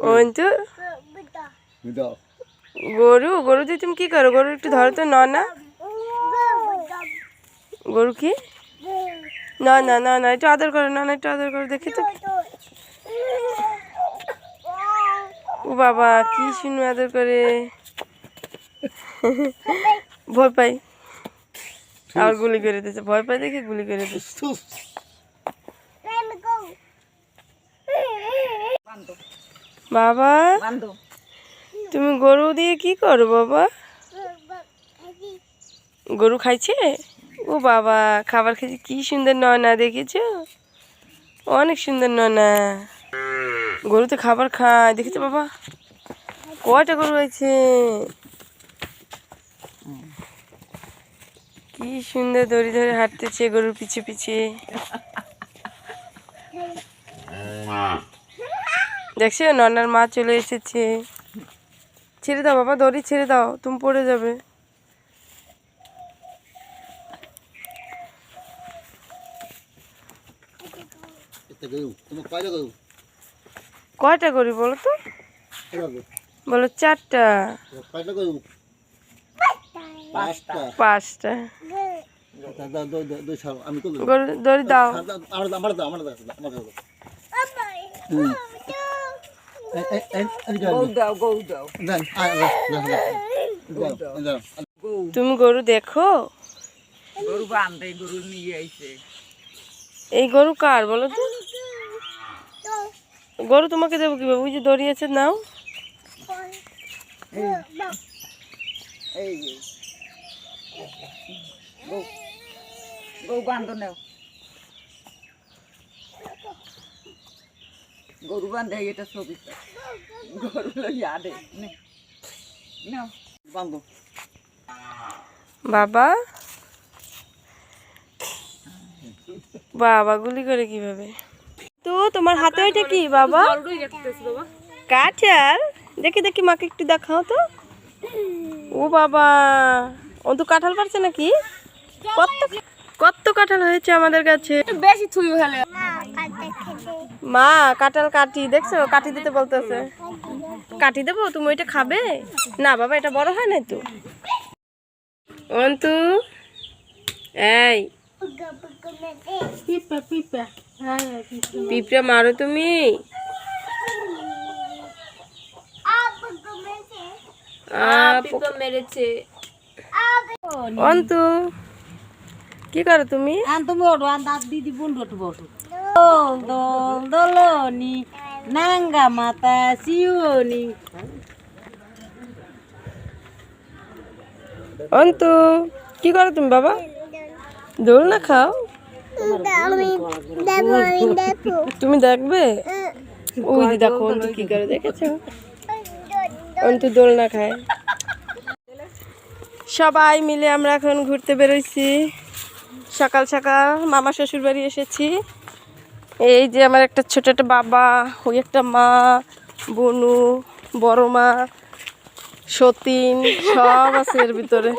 অন্তু? গরু গরু দিয়ে তুমি কি করো? গরু একটু ধরো তো না না। গরু কি? না না না না একটু আদর করো না না একটু আদর করো দেখি তো। ও বাবা কি শুনু আদর করে। ভয় পাই। আর গুলি করে দিচ্ছে ভয় পাই দেখে গুলি করে দিচ্ছে। বাবা তুমি গরু দিয়ে কি করো বাবা? গরু খাইছে? ও বাবা খাবার খেয়েছে। কি সুন্দর নয়না দেখেছ? অনেক সুন্দর নয়না। গরু তো খাবার খায় দেখেছ বাবা? কয়টা গরু আছে কি সুন্দর দড়ি ধরে হাঁটতেছে গরুর পিছে পিছে। দেখছ? ননার মা চলে এসেছে। ছেড়ে দাও বাবা দড়ি ছেড়ে দাও তুমি পড়ে যাবে। কয়টা করি বলো তো? বলো চারটা। পাঁচটা। দড়ি দাও। আমার দাও আমার দাও আমার। দাও তুমি গরু দেখো? গরু বান্ধে গরু নিয়ে আইছে। এই গরু কার বলো তো? গরু তোমাকে দেবো কীভাবে? ওই যে দড়ি আছে নাও। এই যে। গৌ গৌ বান্ধ নেও। গরু বান্ধে এটা ছবি। গরু নাও বাবা? বাবা গুলি করে কীভাবে? তো, তোমার হাতে ওইটা কি, বাবা? কাঠাল? দেখি দেখি, মাকে একটু দেখাও তো। ও বাবা ও তো কাঁঠাল পারছে নাকি? কত কত কাঁঠাল হয়েছে আমাদের কাছে? বেশি থুই হলে মা কাঁঠাল কাটি দেখছ? কাটি দিতে বলতেছে। কাটি দেবো? তুমি ওইটা খাবে? না বাবা এটা বড় হয় না তো। অন্তু এই। পিঁপড়া মারো তুমি। মেরেছে। অন্তু। কি করো তুমি? আন তুমি ওঠো আন দাঁত দিদি ওঠো বসো। দোল দোল দোলনি নাঙ্গা মাতা শিওনি অন্তু কি করো তুমি বাবা? দোল না খাও? তুমি দেখবে? ওই যে দেখো অন্তু কি করে দেখেছ? অন্তু দোল না খায়। সবাই মিলে আমরা এখন ঘুরতে বেরোইছি। সকাল সকাল মামা শ্বশুর বাড়ি এসেছি। এই যে আমার একটা ছোট একটা বাবা, ওই একটা মা, বনু, বড় মা, সতীন, সব আছে এর ভিতরে।